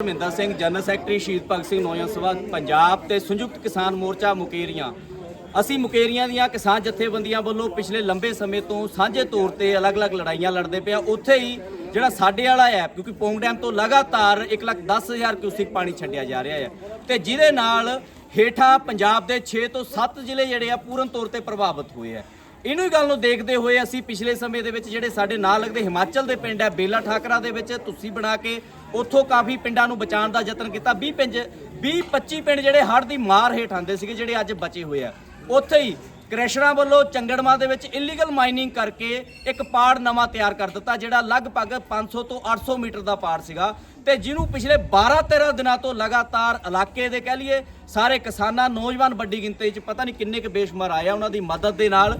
Dharmendra Singh general secretary ਸ਼ਹੀਦ ਭਗਤ ਸਿੰਘ ਨੌਜਵਾਨ ਸਭਾ ਪੰਜਾਬ ਤੇ ਸੰਯੁਕਤ ਕਿਸਾਨ ਮੋਰਚਾ ਮੁਕੇਰੀਆਂ। ਅਸੀਂ ਮੁਕੇਰੀਆਂ ਦੀਆਂ ਕਿਸਾਨ ਜਥੇਬੰਦੀਆਂ ਵੱਲੋਂ ਪਿਛਲੇ ਲੰਬੇ ਸਮੇਂ ਤੋਂ ਸਾਂਝੇ ਤੌਰ ਤੇ ਅਲੱਗ-ਅਲੱਗ ਲੜਾਈਆਂ ਲੜਦੇ ਪਿਆ ਉੱਥੇ ਹੀ ਜਿਹੜਾ ਸਾਡੇ ਵਾਲਾ ਹੈ ਕਿਉਂਕਿ ਪੌਂਗ ਡੈਮ ਤੋਂ ਲਗਾਤਾਰ 1,10,000 ਕਿਊਸਿਕ ਪਾਣੀ ਛੱਡਿਆ ਜਾ ਰਿਹਾ ਹੈ। ਤੇ ਜਿਹਦੇ ਨਾਲ ਹੇਠਾਂ ਪੰਜਾਬ ਦੇ 6 ਤੋਂ 7 ਜ਼ਿਲ੍ਹੇ ਜਿਹੜੇ ਆ ਪੂਰਨ ਤੌਰ ਤੇ ਪ੍ਰਭਾਵਿਤ ਹੋਏ ਆ। ਇਹਨੂੰ ਹੀ ਗੱਲ ਨੂੰ ਦੇਖਦੇ ਹੋਏ ਅਸੀਂ ਪਿਛਲੇ ਸਮੇਂ ਦੇ ਵਿੱਚ ਜਿਹੜੇ ਸਾਡੇ ਨਾਲ ਲੱਗਦੇ ਹਿਮਾਚਲ ਦੇ ਪਿੰਡ ਹੈ, ਬੇਲਾ ਠਾਕਰਾ ਦੇ ਵਿੱਚ ਤੁਸੀਂ ਬਣਾ ਕੇ ਉੱਥੋਂ ਕਾਫੀ ਪਿੰਡਾਂ ਨੂੰ ਬਚਾਉਣ ਦਾ ਯਤਨ ਕੀਤਾ। 20 ਪਿੰਡ 20 25 ਪਿੰਡ ਜਿਹੜੇ ਹੜ੍ਹ ਦੀ ਮਾਰ ਹੇਠ ਆਉਂਦੇ ਸੀਗੇ, ਜਿਹੜੇ ਅੱਜ ਬਚੇ ਹੋਏ ਆ। ਉੱਥੇ ਹੀ ਕ੍ਰੈਸ਼ਰਾਂ ਵੱਲੋਂ ਚੰਗੜਮਾ ਦੇ ਵਿੱਚ ਇਲੀਗਲ ਮਾਈਨਿੰਗ ਕਰਕੇ ਇੱਕ ਪਾੜ ਨਵਾਂ ਤਿਆਰ ਕਰ ਦਿੱਤਾ, ਜਿਹੜਾ ਲਗਭਗ 500 ਤੋਂ 800 ਮੀਟਰ ਦਾ ਪਾੜ ਸੀਗਾ। ਤੇ ਜਿਹਨੂੰ ਪਿਛਲੇ 12-13 ਦਿਨਾਂ ਤੋਂ ਲਗਾਤਾਰ ਇਲਾਕੇ ਦੇ ਕਹਿ ਲਈਏ, ਸਾਰੇ ਕਿਸਾਨਾਂ, ਨੌਜਵਾਨ ਵੱਡੀ ਗਿਣਤੀ 'ਚ ਪਤਾ ਨਹੀਂ ਕਿੰਨੇ ਕੁ ਬੇਸ਼ੁਮਾਰ ਆਇਆ ਉਹਨਾਂ ਦੀ ਮਦਦ ਦੇ ਨਾਲ।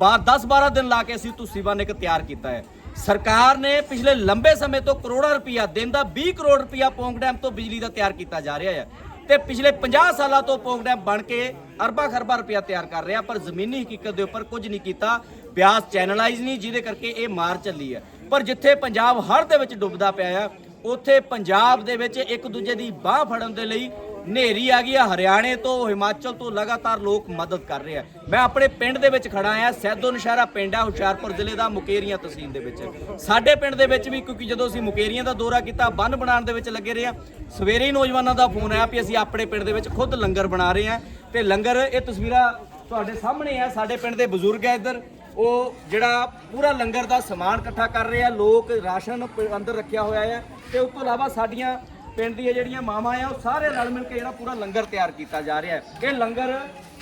ਬਾਅਦ 10-12 ਦਿਨ ਲਾ ਕੇ ਅਸੀਂ ਤੁਸੀਂ ਬਣ ਇੱਕ ਤਿਆਰ ਕੀਤਾ ਹੈ। ਸਰਕਾਰ ਨੇ ਪਿਛਲੇ ਲੰਬੇ ਸਮੇਂ ਤੋਂ ਕਰੋੜਾਂ ਰੁਪਇਆ ਦਿਨ ਦਾ 20 ਕਰੋੜ ਰੁਪਇਆ ਪੌਂਗ ਡੈਮ ਤੋਂ ਬਿਜਲੀ ਦਾ ਤਿਆਰ ਕੀਤਾ ਜਾ ਰਿਹਾ ਹੈ। ਤੇ ਪਿਛਲੇ 50 ਸਾਲਾਂ ਤੋਂ ਪੌਂਗ ਡੈਮ ਬਣ ਕੇ ਅਰਬਾਂ ਖਰਬਾਂ ਰੁਪਇਆ ਤਿਆਰ ਕਰ ਰਿਹਾ, ਪਰ ਜ਼ਮੀਨੀ ਹਕੀਕਤ ਦੇ ਉੱਪਰ ਕੁਝ ਨਹੀਂ ਕੀਤਾ। ਬਿਆਸ ਚੈਨਲਾਈਜ਼ ਨਹੀਂ, ਜਿਹਦੇ ਕਰਕੇ ਇਹ ਮਾਰ ਚੱਲੀ ਹੈ। ਪਰ ਜਿੱਥੇ ਪੰਜਾਬ ਹੜ੍ਹ ਦੇ ਵਿੱਚ ਡੁੱਬਦਾ ਪਿਆ ਆ, ਉੱਥੇ ਪੰਜਾਬ ਦੇ ਵਿੱਚ ਇੱਕ ਦੂਜੇ ਦੀ ਬਾਹ ਫੜਨ ਦੇ ਲਈ ਨੇਰੀ ਆ ਗਈ ਆ, ਹਰਿਆਣੇ ਤੋਂ, ਹਿਮਾਚਲ ਤੋਂ ਲਗਾਤਾਰ ਲੋਕ ਮਦਦ ਕਰ ਰਹੇ ਆ। ਮੈਂ ਆਪਣੇ ਪਿੰਡ ਦੇ ਵਿੱਚ ਖੜਾ ਆ ਸੈਦੋ ਨਸ਼ਹਿਰਾ ਪਿੰਡ ਆ, ਹੁਸ਼ਿਆਰਪੁਰ ਜ਼ਿਲ੍ਹੇ ਦਾ ਮੁਕੇਰੀਆਂ ਤਹਿਸੀਲ ਦੇ ਵਿੱਚ। ਸਾਡੇ ਪਿੰਡ ਦੇ ਵਿੱਚ ਵੀ, ਕਿਉਂਕਿ ਜਦੋਂ ਅਸੀਂ ਮੁਕੇਰੀਆਂ ਦਾ ਦੌਰਾ ਕੀਤਾ, ਬੰਨ ਬਣਾਉਣ ਦੇ ਵਿੱਚ ਲੱਗੇ ਰਹੇ ਆ। ਸਵੇਰੇ ਹੀ ਨੌਜਵਾਨਾਂ ਦਾ ਫੋਨ ਆਇਆ ਵੀ ਅਸੀਂ ਆਪਣੇ ਪਿੰਡ ਦੇ ਵਿੱਚ ਖੁਦ ਲੰਗਰ ਬਣਾ ਰਹੇ ਆ। ਤੇ ਲੰਗਰ, ਇਹ ਤਸਵੀਰਾਂ ਤੁਹਾਡੇ ਸਾਹਮਣੇ ਆ। ਸਾਡੇ ਪਿੰਡ ਦੇ ਬਜ਼ੁਰਗ ਆ ਇੱਧਰ। ਉਹ ਜਿਹੜਾ ਪੂਰਾ ਲੰਗਰ ਦਾ ਸਮਾਨ ਇਕੱਠਾ ਕਰ ਰਹੇ ਆ। ਲੋਕ ਰਾਸ਼ਨ ਪ- ਅੰਦਰ ਰੱਖਿਆ ਹੋਇਆ ਹੈ ਤੇ ਉਸ ਤੋਂ ਇਲਾਵਾ ਸਾਡੀਆਂ ਪਿੰਡ ਦੀਆਂ ਜਿਹੜੀਆਂ ਮਾਵਾਂ ਆ, ਉਹ ਸਾਰੇ ਰਲ ਮਿਲ ਕੇ ਜਿਹੜਾ ਪੂਰਾ ਲੰਗਰ ਤਿਆਰ ਕੀਤਾ ਜਾ ਰਿਹਾ ਹੈ। ਇਹ ਲੰਗਰ